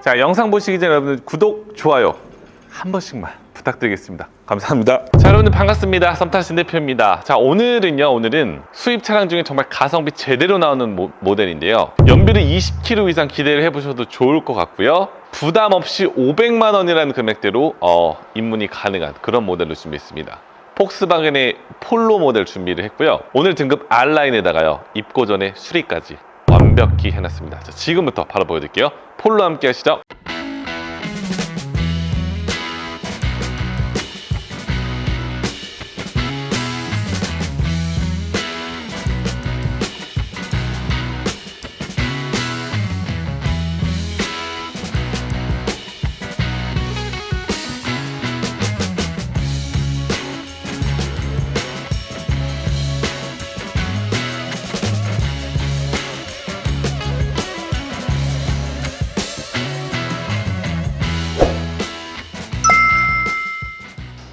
자, 영상 보시기 전에 여러분들 구독, 좋아요 한 번씩만 부탁드리겠습니다. 감사합니다. 자, 여러분들 반갑습니다. 썸타신 대표입니다. 자, 오늘은요, 오늘은 수입 차량 중에 정말 가성비 제대로 나오는 모, 모델인데요. 연비를 20km 이상 기대를 해보셔도 좋을 것 같고요. 부담 없이 500만 원이라는 금액대로 어, 입문이 가능한 그런 모델로 준비했습니다. 폭스바겐의 폴로 모델 준비를 했고요. 오늘 등급 R라인에다가요, 입고 전에 수리까지 완벽히 해놨습니다. 자, 지금부터 바로 보여드릴게요. 폴로 함께 하시죠.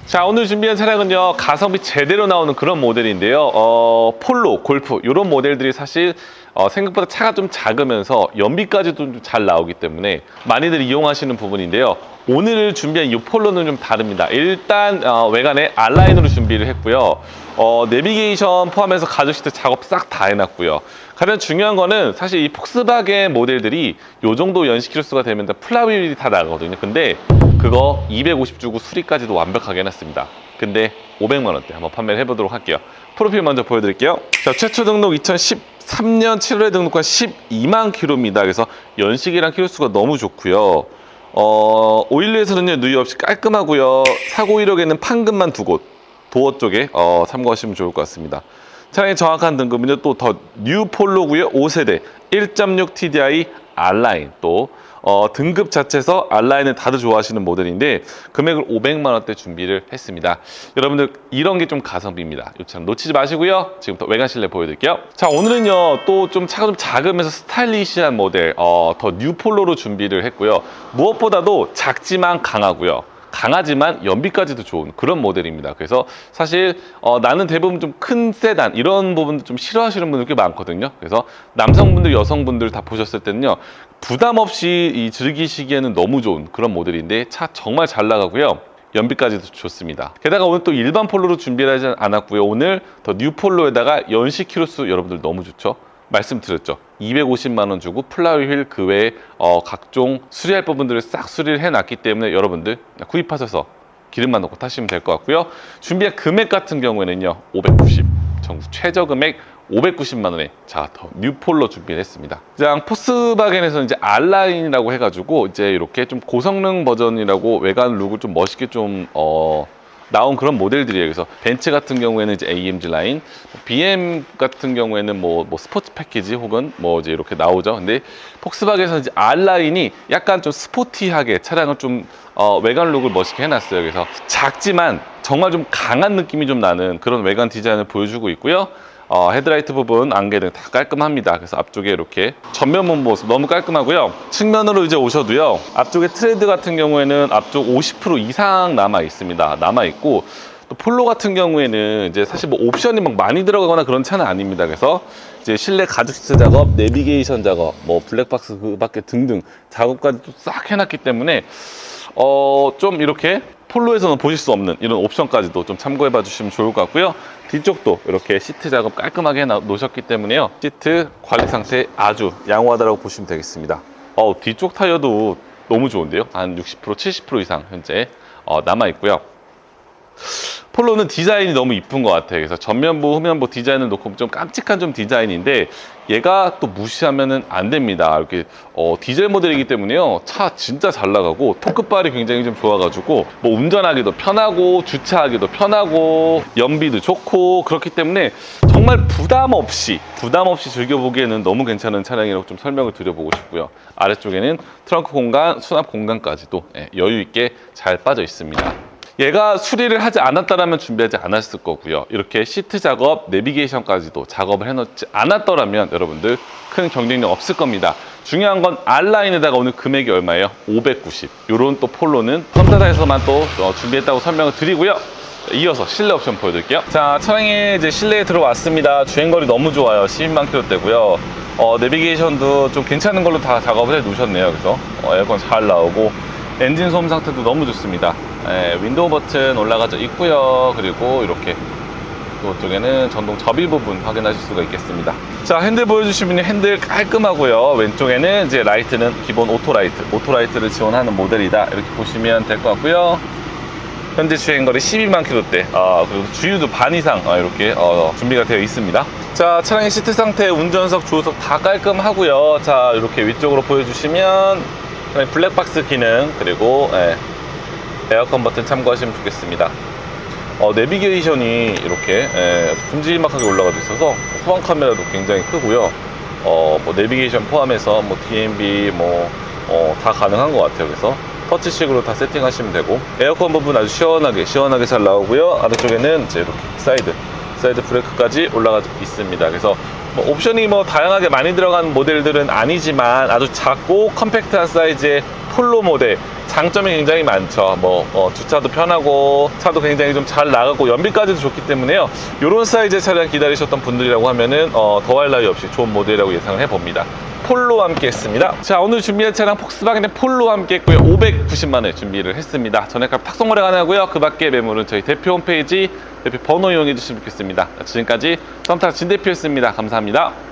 자 오늘 준비한 차량은요 가성비 제대로 나오는 그런 모델인데요. 어, 폴로, 골프 이런 모델들이 사실 어, 생각보다 차가 좀 작으면서 연비까지도 좀 잘 나오기 때문에 많이들 이용하시는 부분인데요. 오늘 준비한 이 폴로는 좀 다릅니다. 일단 어, 외관에 R라인으로 준비를 했고요. 어, 내비게이션 포함해서 가죽 시트 작업 싹 다 해놨고요. 가장 중요한 거는 사실 이 폭스바겐 모델들이 이 정도 연식 키로수가 되면 다 플라휠이 다 나가거든요. 근데 그거 250 주고 수리까지도 완벽하게 해놨습니다. 근데 500만 원대 한번 판매를 해보도록 할게요. 프로필 먼저 보여드릴게요. 자, 최초 등록 2013년 7월에 등록한 12만 킬로입니다. 그래서 연식이랑 킬로수가 너무 좋고요. 어, 오일리에서는요 누이 없이 깔끔하고요. 사고 이력에는 판금만 두 곳, 도어 쪽에 어, 참고하시면 좋을 것 같습니다. 차량의 정확한 등급은요 또 더 뉴 폴로고요 5세대 1.6 TDI R라인 또 어, 등급 자체에서 R라인을 다들 좋아하시는 모델인데 금액을 500만 원대 준비를 했습니다. 여러분들 이런 게 좀 가성비입니다. 이 차량 놓치지 마시고요. 지금부터 외관 실내 보여드릴게요. 자 오늘은요 또 좀 차가 좀 작으면서 스타일리시한 모델 어, 더 뉴폴로로 준비를 했고요. 무엇보다도 작지만 강하고요. 강하지만 연비까지도 좋은 그런 모델입니다. 그래서 사실 어, 나는 대부분 좀 큰 세단 이런 부분도 좀 싫어하시는 분들 꽤 많거든요. 그래서 남성분들, 여성분들 다 보셨을 때는요 부담 없이 이 즐기시기에는 너무 좋은 그런 모델인데 차 정말 잘 나가고요. 연비까지도 좋습니다. 게다가 오늘 또 일반 폴로로 준비를 하지 않았고요. 오늘 더 뉴 폴로에다가 연식 키로수 여러분들 너무 좋죠. 말씀드렸죠. 250만 원 주고 플라이휠 그 외에 어, 각종 수리할 부분들을 싹 수리를 해놨기 때문에 여러분들 구입하셔서 기름만 넣고 타시면 될 것 같고요. 준비한 금액 같은 경우에는요, 590. 전국 최저 금액 590만 원에 자, 더 뉴폴로 준비를 했습니다. 자, 포스바겐에서는 이제 R라인이라고 해가지고 이제 이렇게 좀 고성능 버전이라고 외관 룩을 좀 멋있게 좀 어, 나온 그런 모델들이에요. 그래서 벤츠 같은 경우에는 이제 AMG 라인, BM 같은 경우에는 뭐, 뭐 스포츠 패키지 혹은 뭐 이제 이렇게 나오죠. 근데 폭스바겐에서는 이제 R 라인이 약간 좀 스포티하게 차량을 좀 어, 외관 룩을 멋있게 해놨어요. 그래서 작지만 정말 좀 강한 느낌이 좀 나는 그런 외관 디자인을 보여주고 있고요. 어, 헤드라이트 부분, 안개 등 다 깔끔합니다. 그래서 앞쪽에 이렇게 전면 문 모습 너무 깔끔하고요. 측면으로 이제 오셔도요. 앞쪽에 트레드 같은 경우에는 앞쪽 50% 이상 남아 있습니다. 남아 있고 또 폴로 같은 경우에는 이제 사실 뭐 옵션이 막 많이 들어가거나 그런 차는 아닙니다. 그래서 이제 실내 가죽 시트 작업, 내비게이션 작업, 뭐 블랙박스 그 밖에 등등 작업까지 또 싹 해놨기 때문에 어, 좀 이렇게 폴로에서는 보실 수 없는 이런 옵션까지도 좀 참고해 봐 주시면 좋을 것 같고요. 뒤쪽도 이렇게 시트 작업 깔끔하게 해 놓으셨기 때문에요. 시트 관리 상태 아주 양호하다고 보시면 되겠습니다. 어, 뒤쪽 타이어도 너무 좋은데요. 한 60% 70% 이상 현재 어, 남아 있고요. 폴로는 디자인이 너무 이쁜 것 같아요. 그래서 전면부, 후면부 디자인을 놓고 좀 깜찍한 좀 디자인인데 얘가 또 무시하면은 안 됩니다. 이렇게 어, 디젤 모델이기 때문에요. 차 진짜 잘 나가고 토크발이 굉장히 좀 좋아가지고 뭐 운전하기도 편하고 주차하기도 편하고 연비도 좋고 그렇기 때문에 정말 부담 없이 부담 없이 즐겨보기에는 너무 괜찮은 차량이라고 좀 설명을 드려보고 싶고요. 아래쪽에는 트렁크 공간, 수납 공간까지도 예, 여유 있게 잘 빠져 있습니다. 얘가 수리를 하지 않았다라면 준비하지 않았을 거고요. 이렇게 시트 작업, 내비게이션까지도 작업을 해놓지 않았더라면 여러분들 큰 경쟁력 없을 겁니다. 중요한 건 R라인에다가 오늘 금액이 얼마예요? 590. 요런 또 폴로는 컴퓨터에서만 또 어, 준비했다고 설명을 드리고요. 이어서 실내 옵션 보여드릴게요. 자, 차량에 이제 실내에 들어왔습니다. 주행거리 너무 좋아요. 12만 킬로대고요. 어, 내비게이션도 좀 괜찮은 걸로 다 작업을 해 놓으셨네요. 그래서 어, 에어컨 잘 나오고 엔진 소음 상태도 너무 좋습니다. 예, 윈도우 버튼 올라가져 있고요. 그리고 이렇게 이쪽에는 전동 접이 부분 확인하실 수가 있겠습니다. 자, 핸들 보여주시면 핸들 깔끔하고요. 왼쪽에는 이제 라이트는 기본 오토라이트, 오토라이트를 지원하는 모델이다. 이렇게 보시면 될 것 같고요. 현재 주행거리 12만 킬로대, 아, 그리고 주유도 반 이상 아, 이렇게 어, 준비가 되어 있습니다. 자, 차량의 시트 상태, 운전석, 조수석 다 깔끔하고요. 자, 이렇게 위쪽으로 보여주시면 블랙박스 기능 그리고 예, 에어컨 버튼 참고하시면 좋겠습니다. 어, 내비게이션이 이렇게 예, 큼지막하게 올라가져 있어서 후방 카메라도 굉장히 크고요. 어, 뭐 내비게이션 포함해서 뭐 DMB 뭐 어, 다 가능한 것 같아요. 그래서 터치식으로 다 세팅하시면 되고 에어컨 부분 아주 시원하게 시원하게 잘 나오고요. 아래쪽에는 이제 이렇게 사이드 사이드 브레이크까지 올라가 있습니다. 그래서 뭐 옵션이 뭐 다양하게 많이 들어간 모델들은 아니지만 아주 작고 컴팩트한 사이즈의 폴로 모델 장점이 굉장히 많죠. 뭐 어, 주차도 편하고 차도 굉장히 좀 잘 나가고 연비까지도 좋기 때문에요. 이런 사이즈의 차량 기다리셨던 분들이라고 하면은 어, 더할 나위 없이 좋은 모델이라고 예상을 해봅니다. 폴로와 함께 했습니다. 자, 오늘 준비한 차량 폭스바겐의 폴로와 함께 했고요. 590만 원에 준비를 했습니다. 전액값 탁송 거래 가능하고요. 그 밖에 매물은 저희 대표 홈페이지 대표 번호 이용해 주시면 좋겠습니다. 지금까지 썸타 진 대표였습니다. 감사합니다.